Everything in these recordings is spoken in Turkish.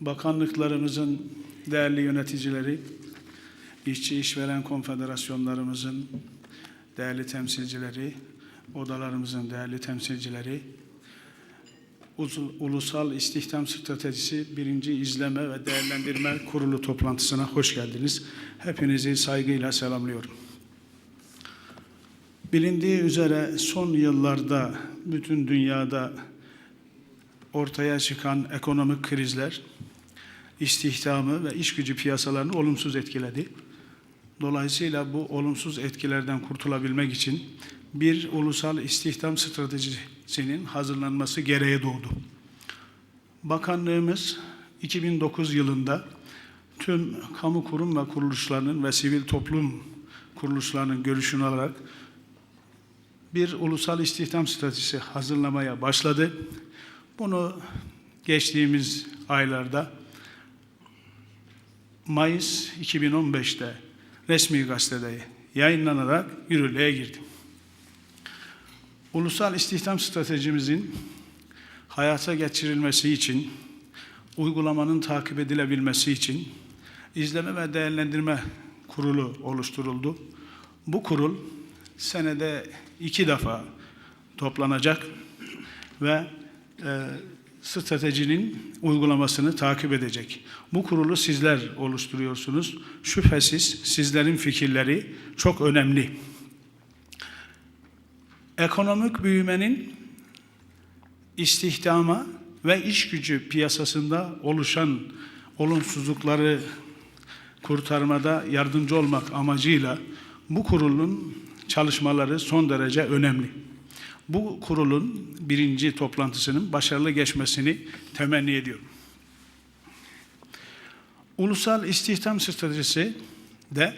bakanlıklarımızın değerli yöneticileri, işçi işveren konfederasyonlarımızın değerli temsilcileri, odalarımızın değerli temsilcileri, Ulusal İstihdam Stratejisi birinci izleme ve değerlendirme kurulu toplantısına hoş geldiniz. Hepinizi saygıyla selamlıyorum. Bilindiği üzere son yıllarda bütün dünyada ortaya çıkan ekonomik krizler istihdamı ve iş gücü piyasalarını olumsuz etkiledi. Dolayısıyla bu olumsuz etkilerden kurtulabilmek için bir ulusal istihdam stratejisinin hazırlanması gereği doğdu. Bakanlığımız 2009 yılında tüm kamu kurum ve kuruluşlarının ve sivil toplum kuruluşlarının görüşünü alarak bir ulusal istihdam stratejisi hazırlamaya başladı. Bunu geçtiğimiz aylarda Mayıs 2015'te resmi gazetede yayınlanarak yürürlüğe girdi. Ulusal istihdam stratejimizin hayata geçirilmesi için, uygulamanın takip edilebilmesi için izleme ve değerlendirme kurulu oluşturuldu. Bu kurul senede iki defa toplanacak ve e, stratejinin uygulamasını takip edecek. Bu kurulu sizler oluşturuyorsunuz. Şüphesiz sizlerin fikirleri çok önemli. Ekonomik büyümenin istihdama ve iş gücü piyasasında oluşan olumsuzlukları kurtarmada yardımcı olmak amacıyla bu kurulun çalışmaları son derece önemli. Bu kurulun birinci toplantısının başarılı geçmesini temenni ediyorum. Ulusal İstihdam Stratejisi de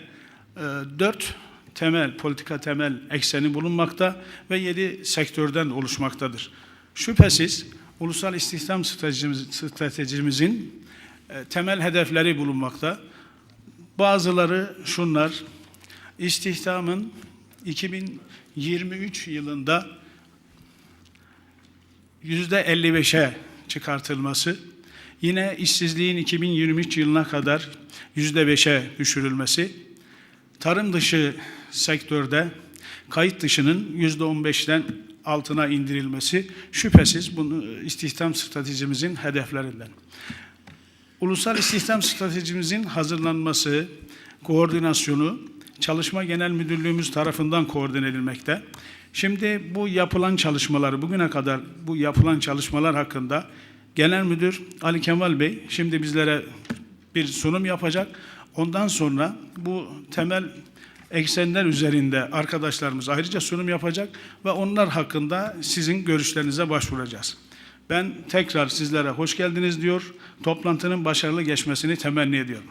e, dört temel, politika temel ekseni bulunmakta ve yedi sektörden oluşmaktadır. Şüphesiz ulusal istihdam stratejimiz, stratejimizin e, temel hedefleri bulunmakta. Bazıları şunlar, istihdamın 2023 yılında 55'e çıkartılması, yine işsizliğin 2023 yılına kadar yüzde 5'e düşürülmesi, tarım dışı sektörde kayıt dışının yüzde 15'ten altına indirilmesi şüphesiz bunu istihdam stratejimizin hedeflerinden. Ulusal istihdam stratejimizin hazırlanması, koordinasyonu Çalışma Genel Müdürlüğümüz tarafından koordine edilmekte. Şimdi bu yapılan çalışmaları, bugüne kadar bu yapılan çalışmalar hakkında Genel Müdür Ali Kemal Bey şimdi bizlere bir sunum yapacak. Ondan sonra bu temel eksenler üzerinde arkadaşlarımız ayrıca sunum yapacak ve onlar hakkında sizin görüşlerinize başvuracağız. Ben tekrar sizlere hoş geldiniz diyor. Toplantının başarılı geçmesini temenni ediyorum.